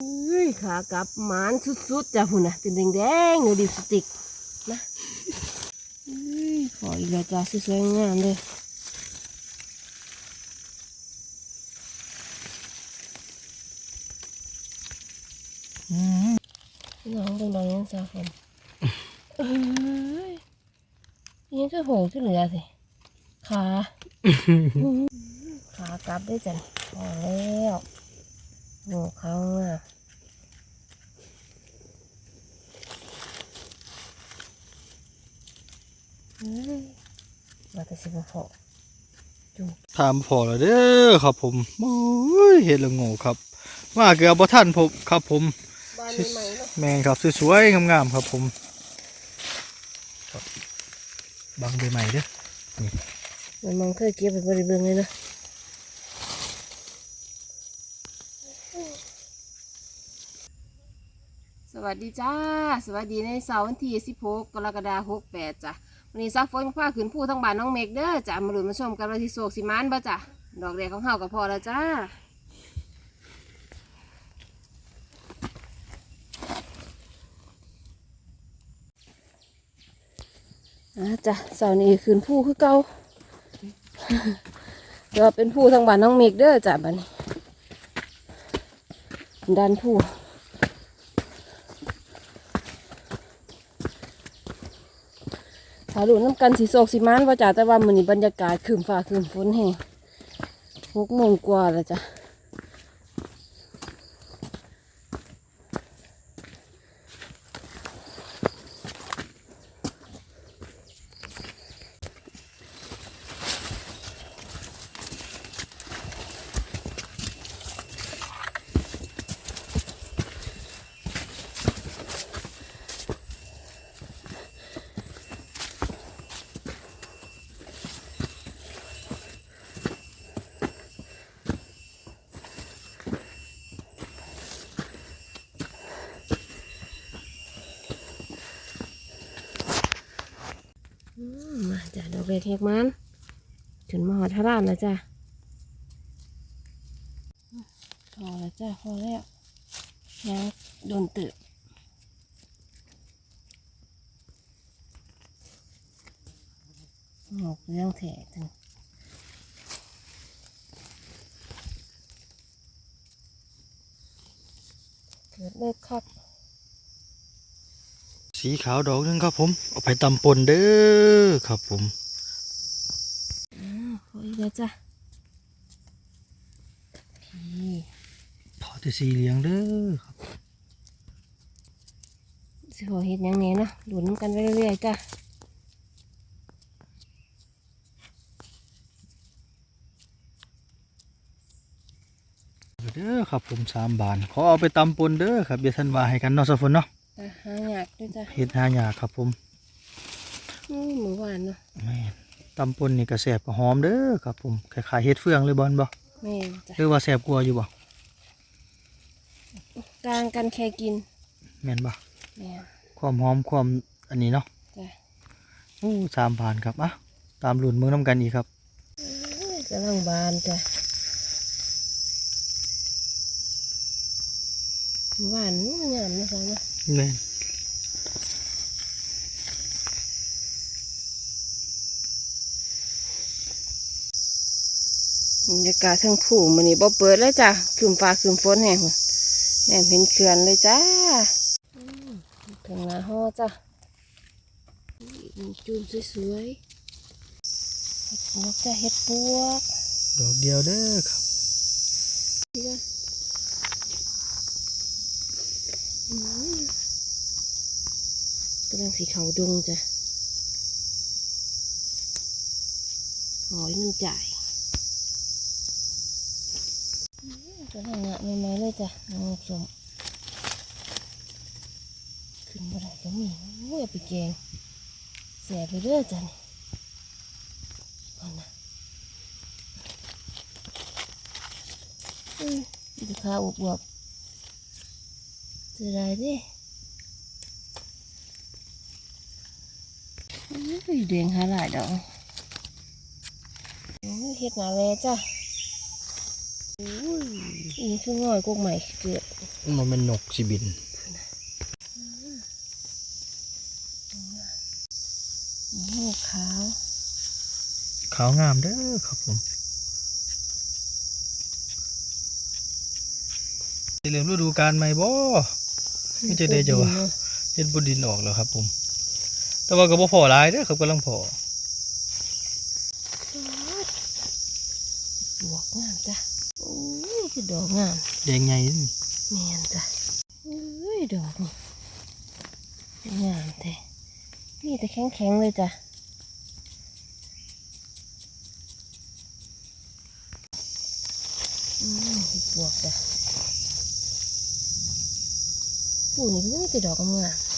เฮ้ยขากลับหมานสุดๆจ้ะพุ่นนะเป็นแดงๆอยู่ดิบสติกนะเฮ้ยขออีกแล้วจ้าสวยๆงามเลยพี่น้องเป็นบางอย่างจ้าผมเอ้ยยังจะโหงจะเหลือสิขาขากลับได้จ้ะพอแล้วโง่เขาอะเฮ้ยว่าแต่สิบพอจุกถามพอแล้วเด้อครับผมโอ้ยเห็ดละโง่ครับ มาเกือบบ่ทันผมครับผม บ้านใหม่ๆเนาะแมงครับสวยๆงามๆครับผมครับบังใบใหม่เด้อมันมองเคยเก็บไปบริเวณเลยนะ วัสดีจ้า สวัสดีในเสาร์วันที่16กรกฎาคม68จ้ะวันนี้ซักฝนผ้าขืนผู้ทั้งบ้านน้องเมกเด้อจ้ะมาหลุนมาชมกันวันที่โศกสิมานบ่จ้ะดอกแดงของเฮาก็พอแล้วจ้าอ่าจ้ะเสาร์นี้ขืนผู้คือเก่าเดี๋ยวเป็นผู้ทางบ้านน้องเมกเด้อจ้ะบัดนี้ด้านผู้ารู้น้ำกันสีโศกสีมานว่าจ่าแต่ว่ามือนี้บรรยากาศคืมฟ้าคืมฝนแห้งหกโมงกว่าแล้วจ้ะ จ้ะดอกแรกแหกมันถึงมาหอดทารานแล้วจ้ะพอแล้วจ้ะพอแล้วยังโดนตึกหมกเรื่องแถถึงเกิดเลิกคัก สีขาวดอกหนึงครับผม เอาไปตำปนเด้อครับผมอ้าวพออีกแล้วจ้ะพี่พอแต่สีเหลืองเด้อครับสิขอเห็ดหยังแหน่เนาะดูน้ำกันไปเรื่อยๆจ้ะเด้อครับผมสามบานขอเอาไปตำปนเด้อครับเดี๋ยวท่านว่าให้กันเนาะสะฝนเนาะอะ หาหยากด้วยจ้ะเฮ็ดหายากครับผมอู้หมูหวานเนาะแม่นตำปนนี่ก็แซ่บก็หอมเด้อครับผมคล้ายๆเฮ็ดเฟืองเลยบอลบ่แม่นจ้ะหรือว่าแซ่บกว่าอยู่บ่กลางกันแค่กินแม่นบ่แม่นความหอมความอันนี้เนาะจ้ะอู้สามผ่านครับอะตามรุ่นเมืองน้ำกันอีกครับอุ้ยกำลังบานจ้ะ หมูหวานอู้งามนะจ๊ะเนาะแม่นบรรยากาศทั้งผู้มันนี่บ่เปิดเลยจ้ะคืมฟ้าคืมฝนแห้งหุ่นแหนมเห็นเขื่อนเลยจ้าอืมถึงหนาห้อจ้ะอุ้ยจูนสวยๆเห็ดปวกจ้ะเห็ดปวก ดอกเดียวเด้อครับ นี่ กำลังสีขาวดงจ้ะ ขอยน้ำจ่ายกำลังงะใหม่ๆเลยจ้ะน้องสมขึ้นมาได้ก็มีโอ้ยไปแกงเสียไปเรื่อยจ้ะนี่ก่อนนะอืมดูข้าวอวบๆ จะได้ดิอุ้ยแดงหาหลายดอกโอ้ยเฮ็ดหนาแวจ้ะอุ้ยอีนี่คือง่อยกกใหม่เกิดมันเป็นนกสิบินโอ้ขาว ขาวงามเด้อครับผมสิเริ่มฤดูกาลใหม่บ่ ไม่จะได้จะวะเฮ็ดบุดินออกแล้วครับ ผม แต่ว่าก็บ่พอหลายเด้อครับกำลังพอบวกงามจ้ะโอ้ยคือดอกงามแดงใหญ่นี่เมียนจ้ะเอ้ยดอกนี่งามแท้นี่แต่แข็งแข็งๆเลยจ้ะอืมเห็ดบวกจ้ะ ปูนี่มันก็มีแต่ดอกงามๆ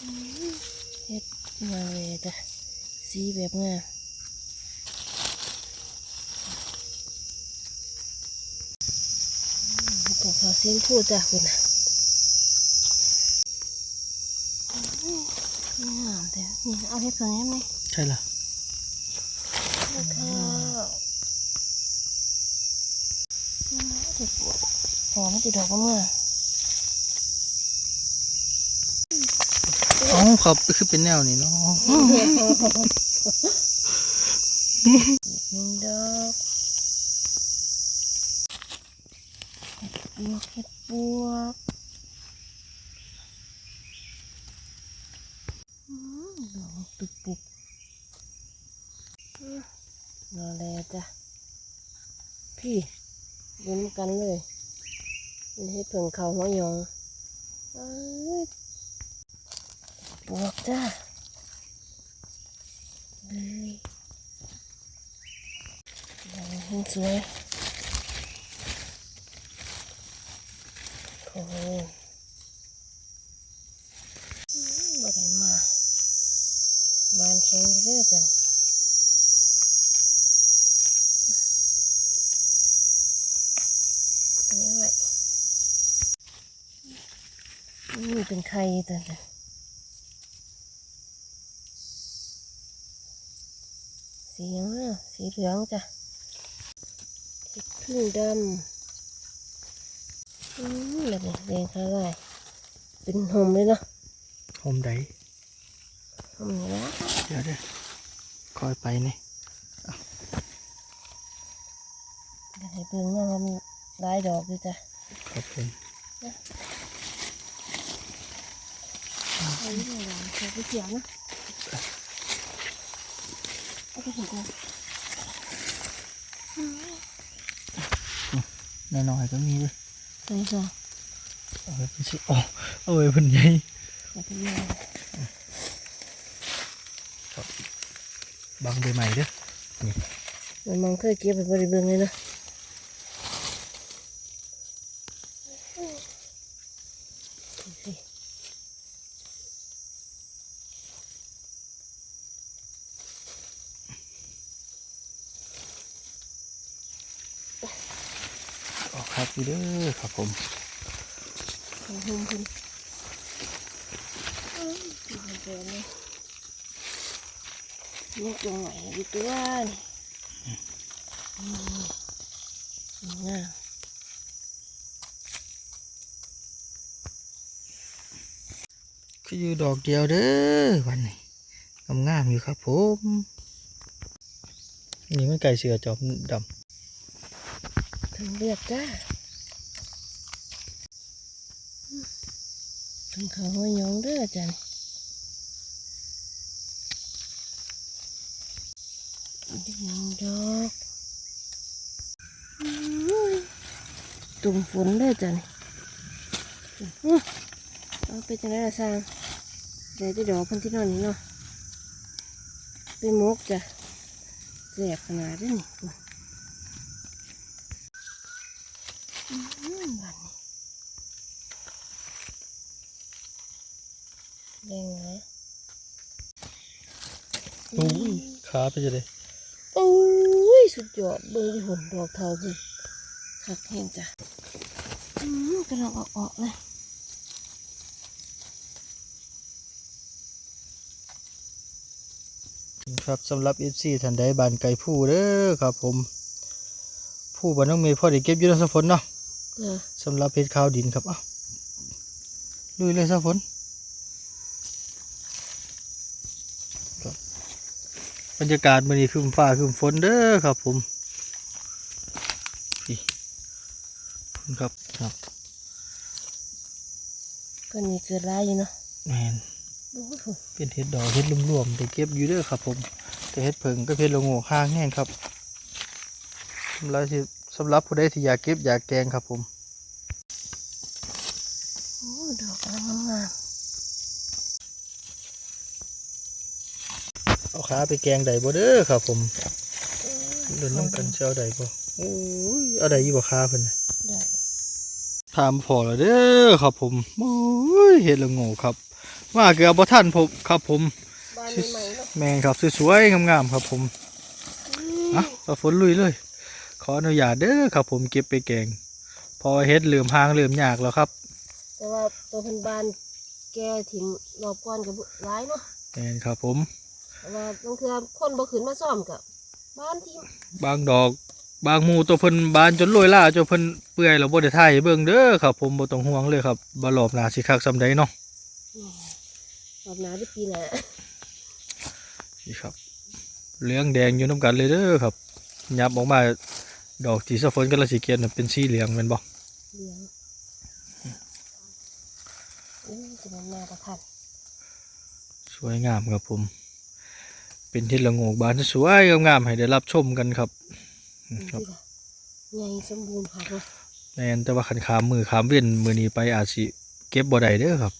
อืมเห็ดมาเลยจ้ะสีแบบงามปลูกเขาเส้นพูดจ้ะคุณน่ะอื้องามแต่นี่เอาเห็ดเพิ่งยังไงใช่ล่ะ แล้วก็เห็ดปวดห อมติดดอกมะม่วงอ๋อครับคือเป็นแนวนี้เนาะอีกหนึ่งดอกเห็ดปวกเห็ดปวกอืมดอกตุกปุกอืมนอนแล้วจ้ะพี่ลุ้นกันเลย นี่ให้เพิ่งเขาหัวยองเอ้ยบวกจ้าเลยดอกเห็นสวยโอ้บ่ได้มาบานแข็งอยู่เรื่อยจัง อันนี้ไว้ นี่เป็นไข่ตัวจ้ะสีเหลืองอะสีเหลืองจ้ะเห็ดพึ่งดำอืมแบบนี้แดงข้างในเป็นหอมเลยเนาะโฮมไดหอมอยู่แล้วเดี๋ยวเด้อคอยไปนี่อยากให้เบิ่งเนาะว่ามันได้ดอกด้วยจ้ะ ครับผม เอาอยู่ในร้านเขาไปเที่ยวนะเอาไปถึงกูน้อยๆก็มีเด้อไปจ้ะ เอาไว้เป็นสิโอ้เอาไว้เพิ่นใหญ่ เอาไปเที่ยว บางใบใหม่เด้อ มันมองเคยเก็บไปบริเวณเลยนะดูสิ ออกครับอยู่เด้อครับผมของหุ่มคุณดูมันเจอไหมนี่ตรงไหนดีตัวนี่อืมน่าคืออยู่ดอกเดียวเด้อวันนี้งามๆอยู่ครับผม นี่มันไก่เสือจอมดำ ถึงเลือดจ้าถึงเขาหัวยยองเด้อจันอีกหนึ่งดอกตุ่มฝนเด้อจันเอาไปจังไรล่ะสร้างเดี๋ยวจะดอกพันที่นอนนี่เนาะไปมกจ้ะแสบขนาดนี้นี่อื้อหือบัดนี้ แดงนะโอ้ยขาไปจะได้โอ้ยสุดยอดเบิ่งที่หุ่นดอกเทาคือคักแห้งจ้ะอืมกำลังออกๆเลยครับสำหรับ FC ท่านใดบ้านไก่ผู้เด้อครับผมผผู้บ้านน้องเมย์พ่อได้เก็บอยู่แล้วสะฝนเนาะจ้ะสำหรับเพชรขาวดินครับเอ้าลุยเลยสะฝนครับ บรรยากาศมื้อนี้ครึ้มฟ้าครึ้มฝนเด้อครับ ผมพี่ครับครับก็มีเกิดร้ายอยู่เนาะแมนโอ้โหเป็นเห็ดดอกเห็ดรวมๆแต่เก็บอยู่เด้อครับ ผม แต่เห็ดเผิงก็เห็ดละโงกข้างแห้งครับสำหรับที่สำหรับผู้ใดที่อยากเก็บอยากแกงครับผม โอ้ดอกกำลังงาม เอาขาไปแกงใดบ่เด้อครับผมเดินน้ำกันเจ้าใดบ่โอ้ยเอาใดอยู่บ่ขาเพิ่นน่ะๆได้ถามพอแล้วเด้อครับผมโอ้ยเห็ดละโงกครับมาเกือบบ่ทันผมครับผมบ้านนี้ใหม่เนาะแมงครับสวยๆงามๆครับผมอะต่อฝนลุยเลย ขออนุญาตเด้อครับผมเก็บไปแกง พอเฮ็ดเหลื่อมหางเหลื่อมยากแล้วครับ แต่ว่าตัวเพิ่นบานแกถิ่มรอบก่อนกับร้ายเนาะแม่นครับผมแต่ ว่าบางเทื่อคนบ่ขึ้นมาซ่อมกับบ้านที่บางดอก บางหมู่ตัวเพิ่นบานจนโรยล่าจนเพิ่นเปื่อยแล้วบ่ได้ถ่ายให้เบิ่งเด้อครับ ผมบ่ต้องห่วงเลยครับบ่รอบหน้าสิคักซำใดเนาะอืมรอบหน้าได้ปีหน้านี่ครับเหลืองแดงอยู่นํกันเลยเด้อครับยับออกมาดอกที่สะฝนกำลังสิเกียนน่ะเป็นสีเหลืองแม่นบ่เหลืองอือจะมันมาประทันสวยงามครับผม เป็นเฮ็ดละโงกบานสวยงามๆให้ได้รับชมกันครับอืมครับที่ละใหญ่สมบูรณ์ผักเนาะแม่นแต่ว่าคันขามมือขามเว้นมือนี้ไปอาจสิเก็บบ่ได้เด้อครับ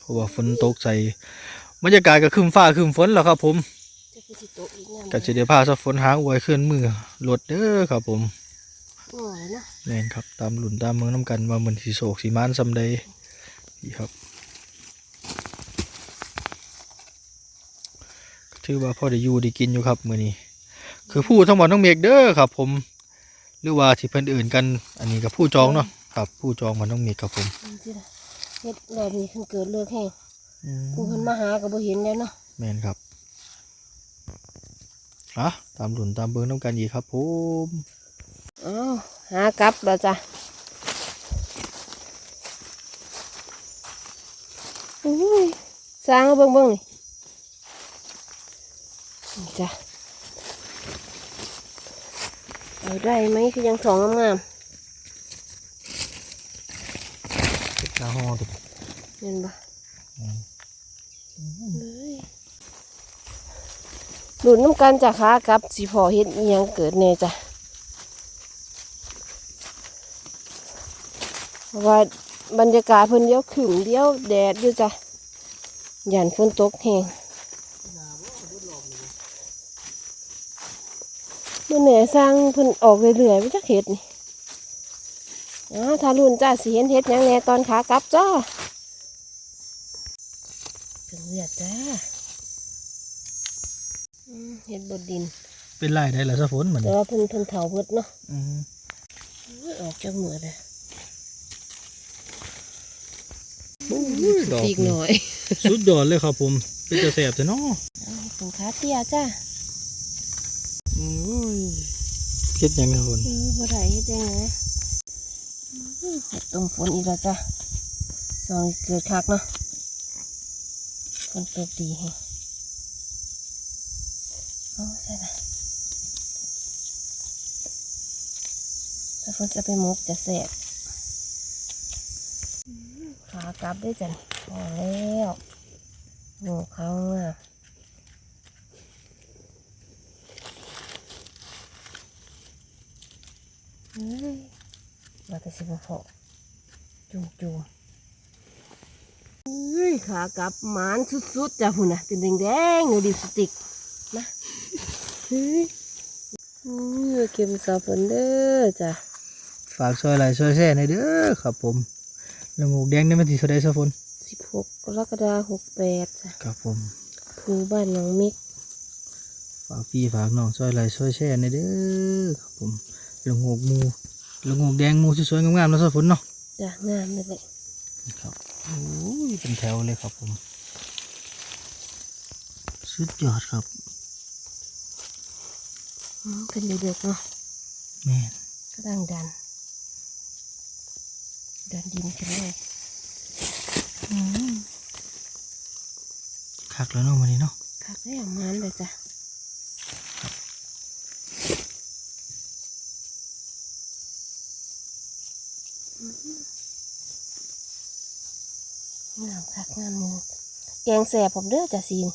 เพราะว่าฝนตกใส่บรรยากาศก็ครึมฟ้าครึมฝนแล้วครับ ผมจะคือสิโตะอีกงามก็สิได้พาสะฝนหางอวยขึ้นมือรถเด้อครับ ผมโอ้ยเนาะแม่นครับตามหลุนตามเมืองน้ำกันว่ามันสิโศกสิมานซำใดนี่ครับ ถือว่าพอได้อยู่ได้กินอยู่ครับมื้อนี้ คือผู้ทั้งหมดต้องเมกเด้อครับ ผม หรือว่าที่เพิ่นอื่นกัน อันนี้กับผู้จองเนาะครับ ผู้จองมันต้องมีครับผมอืมที่ละเฮ็ดรอบนี้เพิ่นเกิดเลิกแห้งอืมผู้เพิ่นมาหาก็บ่เห็นแล้วเนาะแม่นครับอะตามหลุนตามเบิ้งน้ำกันอีกครับผมอ้าวหากลับแล้วจ้ะอุ้ยสร้างเอาเบิ่งเบิ่งนี่นี่ จ้ะเอาได้ไหมคือยังสองงามหน้าห้อตัวๆเห็นปะเฮ้ยหลุดน้ำกันจ้ะขากลับสิพอเฮ็ดอีหยังเกิดแน่จ้ะเพราะว่าบรรยากาศเพิ่นเดียวขึ้นเดียวแดดอยู่จ้ะยันฝนตกแห้ง มื่อเหนือสร้างเพิ่นออกเรื่อยๆไม่จักเห็ดนี่อ่าถ้ารุ่นจ้าสิเห็นเห็ดหยังแหน่ตอนขากลับจ้าถึงเลือดจ้าอืมเห็ดบดดิน เป็นไรได้ละสะฝนเหมือนแต่ว่าเพิ่นเพิ่นเถาเพิดเนาะอืมอุ้ยออกจากมือเลยดอกอีกหน่อย สุดยอดเลยครับผม เป็นจะแสบแต่เนาะถุงขาเตี้ยจ้า อืม เฮ็ดหยังครับคนเออบ่ได้เฮ็ดยังไงอื้อเห็ดต้มฝนอีกแล้วจ้าสองเกิดคักเนาะฝนตกดีแฮะเอาใส่ละถ้าฝนจะไปหมกจะแสบขากลับได้จ้ะพอแล้วโง่เขาอะ เฮ้ย ว่าแต่สิบพอจุ่มจุ่มเฮ้ยขากลับหมานสุดๆจ้ะหุ่นน่ะเป็นแดงๆอยู่ดิปสติกนะเฮ้ยอือเก็บสาฝนเด้อจ้ะฝากซอยไหลซอยแซ่ในอยเด้อครับผมละโงกแดงนี่มันสิเท่าใดสะฝนสิบหกกรกฎาหกแปดจ้ะครับผมภูบ้านหนองมิกฝากพี่ฝากน้องซอยไหลซอยแช่ในอยเด้อครับผม ละโงกหมูละโงกแดงหมูสวยๆงามๆแล้วสะฝนเนาะจ้ะงามเลยแหละครับโอ้ยเป็นแถวเลยครับผม สุดยอดครับอืมเป็นอยู่เด็กเนาะแม่นก็ดังดัน ดันดินขึ้นเลยอืมคักแล้วเนาะมื้อนี้เนาะคักแล้วมันเลยจ้ะ งามคักงามเลยแกงแสบผมเด้อจ้ะซีน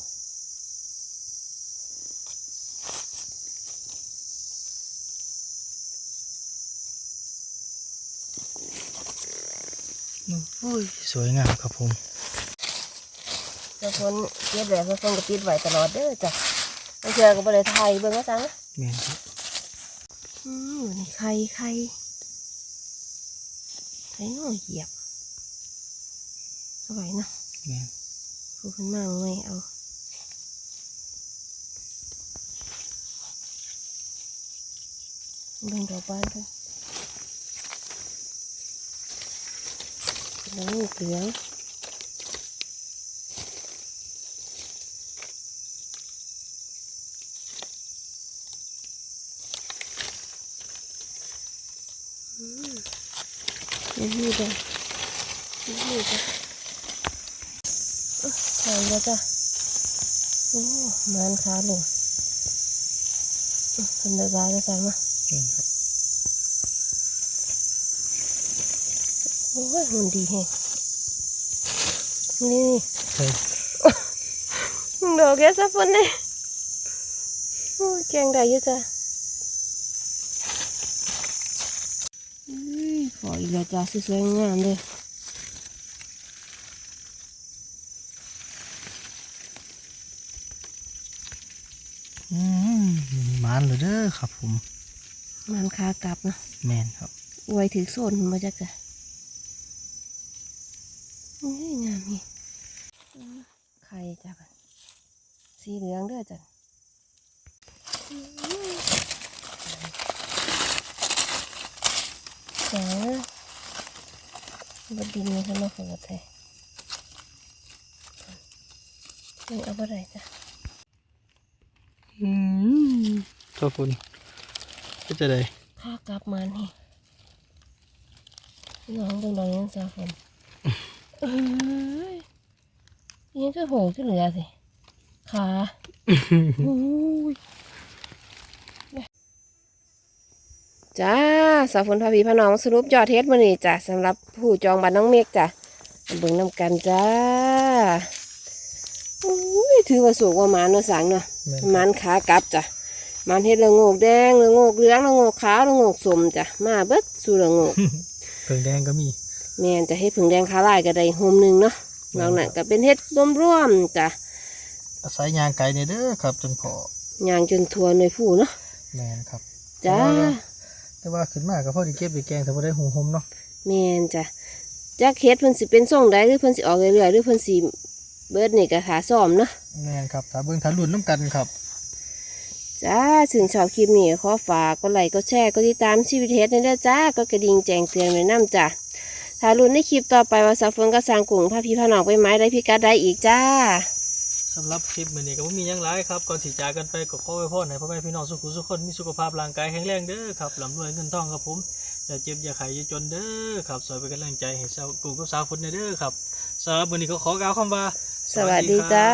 โอ้ยสวยงามครับผมเจ้าคนเก็บแบบเจ้าคนก็ปิดไว้ตลอดเด้อจ้ะบางเทื่อก็บ่ได้ถ่ายเบิ่งว่าจังนะแม่นครับอืมนี่ไข่ไข่ไข่น้อยเหยียบ เอาไว้เนาะแม่นผู้เพิ่นมาเงยเอาเบิ่งดอกบานเพิ่นเป็นลูกเหลืองอืมนี่นี่จ้ะนี่ นี่จ้ะเอ้อใส่แล้วจ้ะโอ้มันขาลงเป็นเดกาจะสั่งมาแม่นครับโอ้ยมันดีแฮงนี่ใช่ดอกแกสับปนเลยโอ้ยแกงได้เยอะจ้ะอุ้ยขออีกแล้วจ้าสวยๆงามเลย อืมหมาน เลยเด้อครับ ผมมันขากลับเนาะแม่นครับอวยถือโซนมันมาจากจ้ะอุ้ยงามนี่ไข่จ้ะบัดสีเหลืองเด้อจ้ะจ๋าบดดินนี่เขามาขอแท้นี่เอาบ่ได้จ้ะ อืม ขอบคุณก็จะได้ข้ากลับมานี่น้องเบิ่งดอกยังสาวฝนเอ้ยยังก็โหก็เหลือสิขาอุ้ยจ้าสาวฝนพาพีพาน้องสรุปยอดเทสมานี่จ้ะสำหรับผู้จองบัตรน้องเมฆจ้ะมาเบิ่งน้ำกันจ้าอุ้ยถือว่าสูงกว่าหมาเนาะสังเนาะแม่นมันขากลับจ้ะ มันเฮ็ดละโงกแดงละโงกเหลืองละโงกขาวละโงกสมจ้ะมาเบิดสู่ละโงกเพิ่งแดงก็มี แม่นจะให้ผึ่งแดงขาลายก็ได้โฮมหนึ่งเนาะนอกนั้นก็เป็นเฮ็ดร่วมๆจ้ะอาศัยยางไก่เนี่ยเด้อครับ จนพอย่างจนทัวหน่วยผู้เนาะแม่นครับจ้าแต่ว่าขึ้นมาก็พอดีเก็บไปแกงแต่บ่ได้หุงหมเนาะแม่นจ้ะจักเฮ็ดเพิ่นสิเป็นส่งใดหรือเพิ่นสิออกเรื่อยๆหรือเพิ่นสิเบิดนี่ก็หาซ่อมเนาะแม่นครับถ้าเบิ่งถ้ารุ่นน้ำกันครับ จ้าถึงชอบคลิปนี้ขอฝากกดไลค์กดแชร์กดติดตามชีวิตเฮ็ดนี่เด้อจ้ากดกระดิ่งแจ้งเตือนไว้นํจ้ะถ้ารุ่นในคลิปต่อไปว่าสาวฝนก็สร้างกลุ่มพาพี่พาน้องไปไม้ได้พี่กัดได้อีกจ้าสำหรับคลิปมื้อนี้ก็บ่มีหยังหลายครับก่อนสิจากกันไปก็ขอไว้พรให้พ่อแม่พี่น้องสุขุสุขคนมีสุขภาพร่างกายแข็งแรงเด้อครับร่ำรวยเงินทองครับผมอย่าเจ็บอย่าไข้อย่าจนเด้อครับสวยเป็นกำลังใจให้ชาวกลุ่มกับสาวคนเด้อครับสำหรับมื้อนี้ก็ขอกล่าวคำว่า สวัสดีจ้า